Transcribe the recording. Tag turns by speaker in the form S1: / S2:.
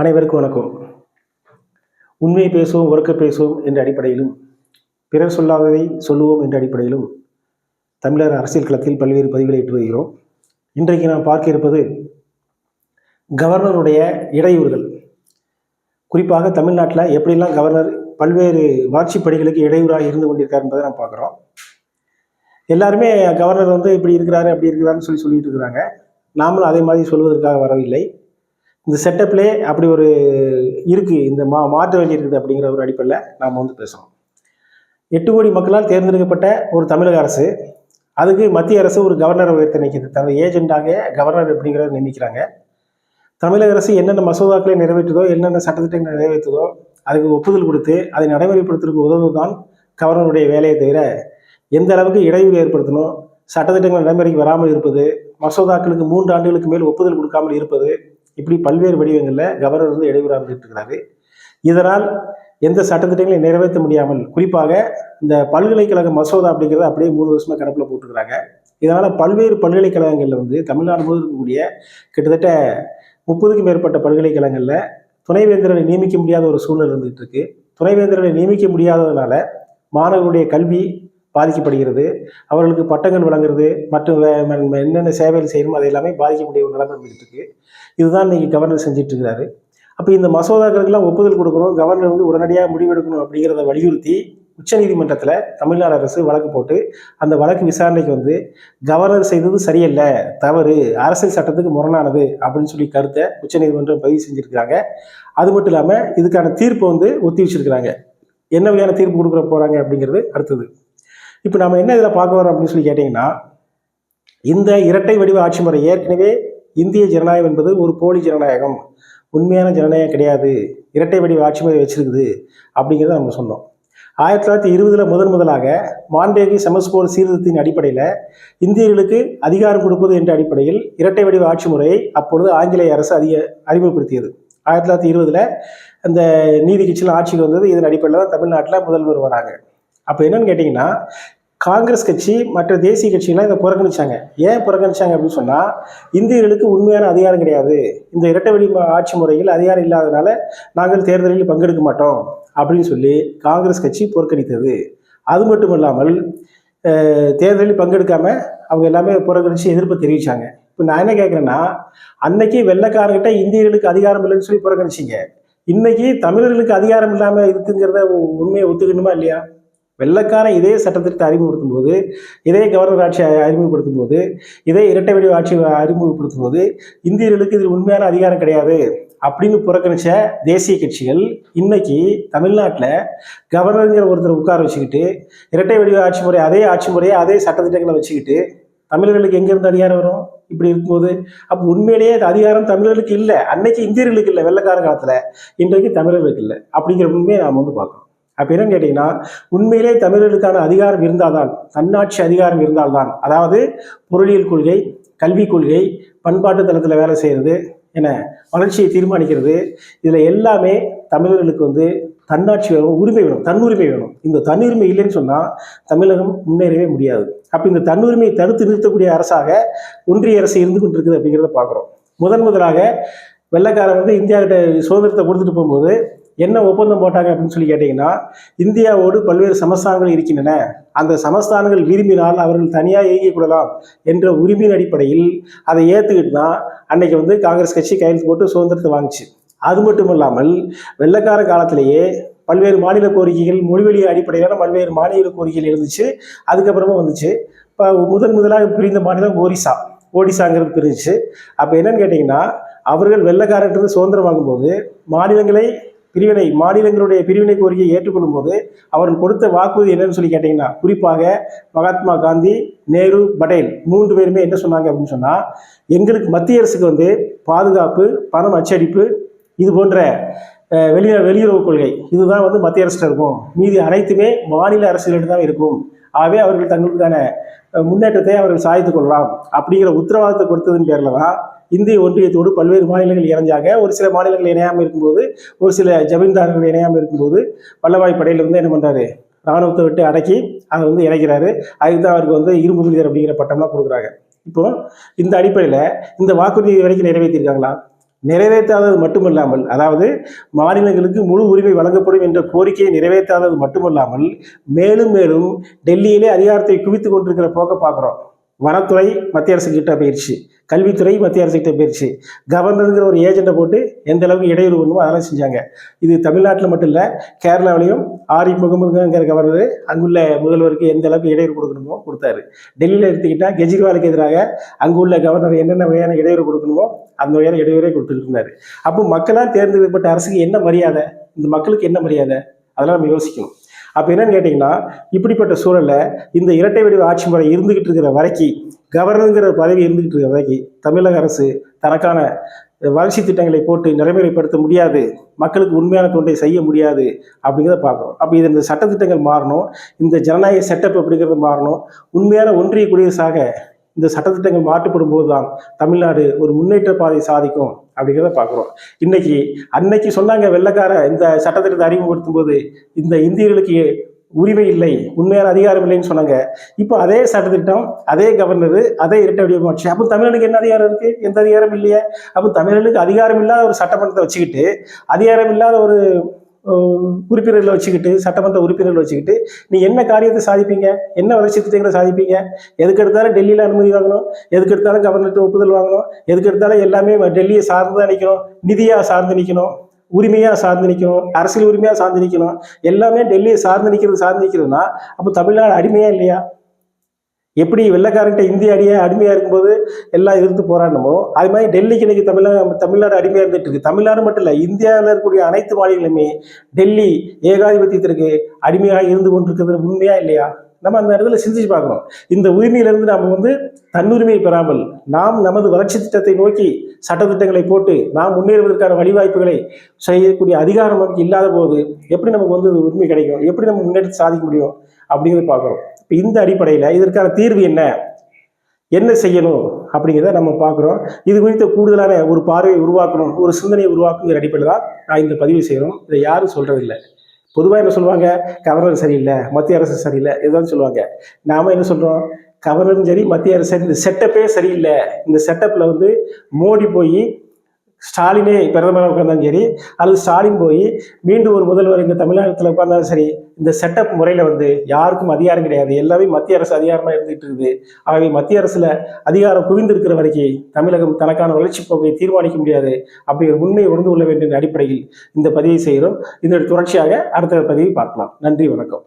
S1: அனைவருக்கும் வணக்கம். உண்மை பேசுவோம் ஒர்க்க பேசுவோம் என்ற அடிப்படையிலும் பிறர் சொல்லாததை சொல்லுவோம் என்ற அடிப்படையிலும் தமிழர் அரசியல் களத்தில் பல்வேறு பதிவுகளை இட்டு வருகிறோம். இன்றைக்கு நாம் பார்க்க இருப்பது கவர்னருடைய இடையூறுகள். குறிப்பாக தமிழ்நாட்டில் எப்படிலாம் கவர்னர் பல்வேறு வாட்சி பணிகளுக்கு இடையூறாக இருந்து கொண்டிருக்கார் என்பதை நாம் பார்க்குறோம். எல்லாருமே கவர்னர் வந்து இப்படி இருக்கிறாரு அப்படி இருக்கிறாருன்னு சொல்லி சொல்லிட்டு இருக்கிறாங்க. நாமளும் அதே மாதிரி சொல்வதற்காக வரவில்லை. இந்த செட்டப்லே அப்படி ஒரு இருக்குது இந்த மா மாற்ற வேண்டியிருக்குது அப்படிங்கிற ஒரு அடிப்படையில் நாம் வந்து பேசுகிறோம் எட்டு கோடி மக்களால் தேர்ந்தெடுக்கப்பட்ட ஒரு தமிழக அரசு அதுக்கு மத்திய அரசு ஒரு கவர்னரை உயர்த்த நிற்கிது தனது ஏஜெண்டாக கவர்னர் அப்படிங்கிறத நியமிக்கிறாங்க. தமிழக அரசு என்னென்ன மசோதாக்களை நிறைவேற்றுதோ என்னென்ன சட்டத்திட்டங்களை நிறைவேற்றுதோ அதுக்கு ஒப்புதல் கொடுத்து அதை நடைமுறைப்படுத்துறதுக்கு உதவுதான் கவர்னருடைய வேலையை தவிர எந்த அளவுக்கு இடைவெளி ஏற்படுத்தணும் சட்டத்திட்டங்கள் நடைமுறைக்கு வராமல் இருப்பது மசோதாக்களுக்கு மூன்று ஆண்டுகளுக்கு மேல் ஒப்புதல் கொடுக்காமல் இருப்பது இப்படி பல்வேறு வடிவங்களில் கவர்னர் வந்து இடையூறாக இருந்துட்டு இருக்கிறாரு இதனால் எந்த சட்டத்திட்டங்களையும் நிறைவேற்ற முடியாமல் குறிப்பாக இந்த பல்கலைக்கழக மசோதா அப்படிங்கிறத அப்படியே மூணு வருஷமா கடப்பில் போட்டுருக்காங்க இதனால் பல்வேறு பல்கலைக்கழகங்களில் வந்து தமிழ்நாடு முழுவதும் இருக்கக்கூடிய கிட்டத்தட்ட முப்பதுக்கும் மேற்பட்ட பல்கலைக்கழகங்களில் துணைவேந்தர்களை நியமிக்க முடியாத ஒரு சூழ்நிலை இருந்துகிட்டு இருக்கு. துணைவேந்தர்களை நியமிக்க முடியாததுனால மாணவர்களுடைய கல்வி பாதிக்கப்படுகிறது. அவர்களுக்கு பட்டங்கள் வழங்குறது மற்றும் என்னென்ன சேவைகள் செய்யணுமோ அது எல்லாமே பாதிக்கக்கூடிய ஒரு நிலைமை இருக்குது இதுதான் இன்றைக்கி கவர்னர் செஞ்சுட்டு இருக்கிறாரு அப்போ இந்த மசோதாக்களுக்கெல்லாம் ஒப்புதல் கொடுக்கணும் கவர்னர் வந்து உடனடியாக முடிவெடுக்கணும் அப்படிங்கிறத வலியுறுத்தி உச்சநீதிமன்றத்தில் தமிழ்நாடு அரசு வழக்கு போட்டு அந்த வழக்கு விசாரணைக்கு வந்து கவர்னர் செய்தது சரியில்லை தவறு அரசியல் சட்டத்துக்கு முரணானது அப்படின்னு சொல்லி கருத்தை உச்சநீதிமன்றம் பதிவு செஞ்சுருக்கிறாங்க. அது மட்டும் இல்லாமல் இதுக்கான தீர்ப்பு வந்து ஒத்தி வச்சிருக்கிறாங்க. என்ன வகையான தீர்ப்பு கொடுக்குற போகிறாங்க அப்படிங்கிறது அடுத்தது. இப்போ நம்ம என்ன இதில் பார்க்க வரோம் அப்படின்னு சொல்லி கேட்டிங்கன்னா இந்த இரட்டை வடிவ ஆட்சி முறை ஏற்கனவே இந்திய ஜனநாயகம் என்பது ஒரு போலி ஜனநாயகம். உண்மையான ஜனநாயகம் கிடையாது. இரட்டை வடிவ ஆட்சி முறை வச்சிருக்குது அப்படிங்கிறத நம்ம சொன்னோம். ஆயிரத்தி தொள்ளாயிரத்தி இருபதில் முதன் முதலாக மாண்டேகி செமஸ்கோர் சீர்திருத்தின் அடிப்படையில் இந்தியர்களுக்கு அதிகாரம் கொடுப்பது என்ற அடிப்படையில் இரட்டை வடிவ ஆட்சி முறையை அப்பொழுது ஆங்கிலேய அரசு அதிக அறிமுகப்படுத்தியது. ஆயிரத்தி தொள்ளாயிரத்தி இருபதில் அந்த நீதி கட்சியில் ஆட்சிக்கு வந்தது. இதன் அடிப்படையில் தான் தமிழ்நாட்டில் முதல்வர் வராங்க. அப்போ என்னன்னு கேட்டிங்கன்னா காங்கிரஸ் கட்சி மற்ற தேசிய கட்சிகள்லாம் இதை புறக்கணிச்சாங்க. ஏன் புறக்கணிச்சாங்க அப்படின்னு சொன்னால் இந்தியர்களுக்கு உண்மையான அதிகாரம் கிடையாது. இந்த இரட்டை ஆட்சி முறையில் அதிகாரம் இல்லாதனால நாங்கள் தேர்தலில் பங்கெடுக்க மாட்டோம் அப்படின்னு சொல்லி காங்கிரஸ் கட்சி புறக்கணித்தது. அது மட்டும் இல்லாமல் தேர்தலில் பங்கெடுக்காம அவங்க எல்லாமே புறக்கணித்து எதிர்ப்பு தெரிவிச்சாங்க. இப்போ நான் என்ன கேட்குறேன்னா அன்னைக்கு வெள்ளைக்காரர்கிட்ட இந்தியர்களுக்கு அதிகாரம் இல்லைன்னு சொல்லி புறக்கணிச்சிங்க. இன்னைக்கு தமிழர்களுக்கு அதிகாரம் இல்லாமல் இருக்குங்கிறத உ- உண்மையை ஒத்துக்கணுமா இல்லையா? வெள்ளக்காரன் இதே சட்டத்திட்டத்தை அறிமுகப்படுத்தும் போது இதே கவர்னர் ஆட்சி அறிமுகப்படுத்தும் போது இதே இரட்டை வடிவ ஆட்சி அறிமுகப்படுத்தும் போது இந்தியர்களுக்கு இதில் உண்மையான அதிகாரம் கிடையாது அப்படின்னு புறக்கணிச்ச தேசிய கட்சிகள் இன்னைக்கு தமிழ்நாட்டில் கவர்னருங்கிற ஒருத்தர் உட்கார வச்சுக்கிட்டு இரட்டை வடிவ ஆட்சி முறை அதே ஆட்சி முறையை அதே சட்டத்திட்டங்களை வச்சுக்கிட்டு தமிழர்களுக்கு எங்கேருந்து அதிகாரம் வரும்? இப்படி இருக்கும்போது அப்போ உண்மையிலேயே அது அதிகாரம் தமிழர்களுக்கு இல்லை. அன்னைக்கு இந்தியர்களுக்கு இல்லை வெள்ளக்கார காலத்தில். இன்றைக்கு தமிழர்களுக்கு இல்லை. அப்படிங்கிற உண்மையை நாம் வந்து பார்க்கணும். அப்போ என்னன்னு கேட்டிங்கன்னா உண்மையிலே தமிழர்களுக்கான அதிகாரம் இருந்தால்தான் தன்னாட்சி அதிகாரம் இருந்தால்தான் அதாவது பொருளியல் கொள்கை கல்விக் கொள்கை பண்பாட்டு தளத்தில் வேலை செய்கிறது என வளர்ச்சியை தீர்மானிக்கிறது இதில் எல்லாமே தமிழர்களுக்கு வந்து தன்னாட்சி வேணும் உரிமை வேணும் தன்னுரிமை வேணும். இந்த தன்னுரிமை இல்லைன்னு சொன்னால் தமிழகம் முன்னேறவே முடியாது. அப்போ இந்த தன்னுரிமையை தடுத்து நிறுத்தக்கூடிய அரசாக ஒன்றிய அரசு இருந்து கொண்டிருக்குது அப்படிங்கிறத பார்க்குறோம். முதன் முதலாக வெள்ளக்காரன் வந்து இந்தியா கிட்ட சுதந்திரத்தை கொடுத்துட்டு போகும்போது என்ன ஒப்பந்தம் போட்டாங்க அப்படின்னு சொல்லி கேட்டிங்கன்னா இந்தியாவோடு பல்வேறு சமஸ்தானங்கள் இருக்கின்றன. அந்த சமஸ்தானங்கள் விரும்பினால் அவர்கள் தனியாக இயங்கிக் கொள்ளலாம் என்ற உரிமையின் அடிப்படையில் அதை ஏற்றுக்கிட்டு தான் அன்னைக்கு வந்து காங்கிரஸ் கட்சி கையெழுத்து போட்டு சுதந்திரத்தை வாங்குச்சு. அது மட்டும் இல்லாமல் வெள்ளக்கார காலத்திலேயே பல்வேறு மாநில கோரிக்கைகள் மொழிவெளி அடிப்படையிலான பல்வேறு மாநில கோரிக்கைகள் இருந்துச்சு. அதுக்கப்புறமா வந்துச்சு. இப்போ முதன் முதலாக பிரிந்த மாநிலம் ஒரிசா. ஒடிசாங்கிறது பிரிஞ்சுச்சு. அப்போ என்னன்னு கேட்டிங்கன்னா அவர்கள் வெள்ளக்காரர்கிட்ட சுதந்திரம் வாங்கும்போது மாநிலங்களை பிரிவினை மாநிலங்களுடைய பிரிவினை கோரிக்கையை ஏற்றுக்கொள்ளும் போது அவர்கள் கொடுத்த வாக்குறுதி என்னன்னு சொல்லி கேட்டிங்கன்னா குறிப்பாக மகாத்மா காந்தி நேரு பட்டேல் மூன்று பேருமே என்ன சொன்னாங்க அப்படின்னு சொன்னால் எங்களுக்கு மத்திய அரசுக்கு வந்து பாதுகாப்பு பணம் அச்சடிப்பு இது போன்ற வெளிய வெளியுறவு கொள்கை இதுதான் வந்து மத்திய அரசு இருக்கும். மீதி அனைத்துமே மாநில அரசுகளிடம் தான் இருக்கும். ஆகவே அவர்கள் தங்களுக்கான முன்னேற்றத்தை அவர்கள் சாதித்துக் கொள்ளலாம். அப்படிங்கிற உத்தரவாதத்தை கொடுத்ததன் பேரில் தான் இந்திய ஒன்றியத்தோடு பல்வேறு மாநிலங்கள் இணைஞ்சாங்க. ஒரு சில மாநிலங்கள் இணையாமல் இருக்கும்போது ஒரு சில ஜமீன்தார்கள் இணையாமல் இருக்கும்போது வல்லபாய் படையில் வந்து என்ன பண்ணுறாரு ராணுவத்தை விட்டு அடக்கி அதை வந்து இணைக்கிறாரு. அதுக்கு தான் அவருக்கு வந்து இரும்பு மனிதர் அப்படிங்கிற பட்டம்லாம் கொடுக்குறாங்க. இப்போ இந்த அடிப்படையில் இந்த வாக்குறுதி வரைக்கும் நிறைவேற்றியிருக்காங்களா? நிறைவேற்றாதது மட்டுமல்லாமல் அதாவது மாநிலங்களுக்கு முழு உரிமை வழங்கப்படும் என்ற கோரிக்கையை நிறைவேற்றாதது மட்டுமல்லாமல் மேலும் மேலும் டெல்லியிலே அதிகாரத்தை குவித்து கொண்டிருக்கிற போக்க பார்க்குறோம். வனத்துறை மத்திய அரசு கிட்ட போயிடுச்சு கல்வித்துறை மத்திய அரசு கிட்ட போயிடுச்சு கவர்னருங்கிற ஒரு ஏஜெண்டை போட்டு எந்த அளவுக்கு இடையூறு பண்ணுமோ அதெல்லாம் செஞ்சாங்க. இது தமிழ்நாட்டில் மட்டும் இல்லை கேரளாவிலையும் ஆரிஃப் முகமதுங்கிற கவர்னர் அங்குள்ள முதல்வருக்கு எந்த அளவுக்கு இடையூறு கொடுக்கணுமோ கொடுத்தாரு. டெல்லியில் எடுத்துக்கிட்டால் கெஜ்ரிவாலுக்கு எதிராக அங்குள்ள கவர்னர் என்னென்ன வகையான இடையூறு கொடுக்கணுமோ அந்த வகையான இடையூறே கொடுத்துட்டு இருந்தார். அப்போ மக்களால் தேர்ந்தெடுக்கப்பட்ட அரசுக்கு என்ன மரியாதை? இந்த மக்களுக்கு என்ன மரியாதை? அதெல்லாம் நம்ம யோசிக்கணும். அப்போ என்னன்னு கேட்டிங்கன்னா இப்படிப்பட்ட சூழலில் இந்த இரட்டை வடிவ ஆட்சி முறை இருந்துகிட்டு இருக்கிற வரைக்கும் கவர்னருங்கிற பதவி இருந்துகிட்டு இருக்கிற வரைக்கும் தமிழக அரசு தனக்கான வளர்ச்சி திட்டங்களை போட்டு நடைமுறைப்படுத்த முடியாது மக்களுக்கு உண்மையான தொண்டை செய்ய முடியாது அப்படிங்கிறத பார்க்குறோம். அப்போ இது இந்த சட்டத்திட்டங்கள் மாறணும் இந்த ஜனநாயக செட்டப் அப்படிங்கிறது மாறணும் உண்மையான ஒன்றிய குடியரசாக இந்த சட்டத்திட்டங்கள் மாற்றப்படும் போது தான் தமிழ்நாடு ஒரு முன்னேற்ற பாதை சாதிக்கும். அப்படிங்கிறத பார்க்குறோம். இன்னைக்கு அன்னைக்கு சொன்னாங்க வெள்ளக்கார இந்த சட்டத்திட்டத்தை அறிமுகப்படுத்தும் போது இந்த இந்தியர்களுக்கு உரிமை இல்லை உண்மையான அதிகாரம் இல்லைன்னு சொன்னாங்க. இப்போ அதே சட்டத்திட்டம் அதே கவர்னர் அதே இரட்டை வடிவமாட்சி அப்போ தமிழனுக்கு என்ன அதிகாரம் இருக்கு? எந்த அதிகாரம் இல்லையே. அப்போ தமிழனுக்கு அதிகாரம் இல்லாத ஒரு சட்டமன்றத்தை வச்சுக்கிட்டு அதிகாரம் இல்லாத ஒரு உறுப்பினர்களை வச்சுக்கிட்டு சட்டமன்ற உறுப்பினர்களை வச்சுக்கிட்டு நீ என்ன காரியத்தை சாதிப்பீங்க? என்ன வளர்ச்சி திட்டங்களை சாதிப்பீங்க? எதுக்கு எடுத்தாலும் டெல்லியில் அனுமதி வாங்கணும். எதுக்கு எடுத்தாலும் கவர்னர்கிட்ட ஒப்புதல் வாங்கணும். எதுக்கு எடுத்தாலும் எல்லாமே டெல்லியை சார்ந்து தான் நிற்கணும் நிதியாக சார்ந்து நிற்கணும் உரிமையாக சார்ந்து நிற்கணும் அரசியல் உரிமையாக சார்ந்து நிற்கணும் எல்லாமே டெல்லியை சார்ந்து நிற்கிறது சார்ந்து நிற்கிறதுனா அப்போ தமிழ்நாடு அடிமையாக இல்லையா? எப்படி வெள்ளக்காரன்ட்ட இந்திய அடியை அடிமையாக இருக்கும்போது எல்லாம் எதிர்த்து போராடணுமோ அது மாதிரி டெல்லிக்கு இன்னைக்கு தமிழ்நாடு தமிழ்நாடு அடிமையாக இருந்துட்டு இருக்கு. தமிழ்நாடு மட்டும் இல்லை இந்தியாவில் இருக்கக்கூடிய அனைத்து மாநிலங்களுமே டெல்லி ஏகாதிபத்தியத்திற்கு அடிமையாக இருந்து கொண்டிருக்கிறது உண்மையா இல்லையா? நம்ம அந்த இடத்துல சிந்திச்சு பார்க்கணும். இந்த உரிமையிலிருந்து நாம் வந்து தன்னுரிமையை பெறாமல் நாம் நமது வளர்ச்சி திட்டத்தை நோக்கி சட்டத்திட்டங்களை போட்டு நாம் முன்னேறுவதற்கான வழிவாய்ப்புகளை செய்யக்கூடிய அதிகாரம் நமக்கு இல்லாத போது எப்படி நமக்கு வந்து உரிமை கிடைக்கும்? எப்படி நம்ம முன்னேற்றி சாதிக்க முடியும்? அப்படிங்கிறத பார்க்குறோம் இப்போ இந்த அடிப்படையில் இதற்கான தீர்வு என்ன? என்ன செய்யணும்? அப்படிங்கிறத நம்ம பார்க்குறோம். இது குறித்த கூடுதலான ஒரு பார்வையை உருவாக்கணும் ஒரு சிந்தனையை உருவாக்குங்கிற அடிப்படையில் தான் நான் இந்த பதிவு செய்கிறோம் இதை யாரும் சொல்கிறதில்ல பொதுவாக என்ன சொல்லுவாங்க? கவர்னர் சரியில்லை மத்திய அரசு சரியில்லை இதுதான் சொல்லுவாங்க. நாம் என்ன சொல்கிறோம் கவர்னரும் சரி மத்திய அரசு சரி இந்த செட்டப்பே சரியில்லை. இந்த செட்டப்பில் வந்து மோடி போய் ஸ்டாலினே பிரதமராக உட்கார்ந்தாலும் சரி அல்லது ஸ்டாலின் போய் மீண்டும் ஒரு முதல்வர் இங்கே தமிழகத்தில் உட்கார்ந்தாலும் சரி இந்த செட்டப் முறையில் வந்து யாருக்கும் அதிகாரம் கிடையாது. எல்லாமே மத்திய அரசு அதிகாரமாக இருந்துகிட்டு இருக்குது. ஆகவே மத்திய அரசில் அதிகாரம் குவிந்திருக்கிற வரைக்கும் தமிழகம் தனக்கான வளர்ச்சி போக்கை தீர்மானிக்க முடியாது. அப்படிங்கிற உண்மையை உணர்ந்து கொள்ள வேண்டிய அடிப்படையில் இந்த பதிவை செய்கிறோம். இதனுடைய தொடர்ச்சியாக அடுத்த பதிவை பார்க்கலாம். நன்றி வணக்கம்.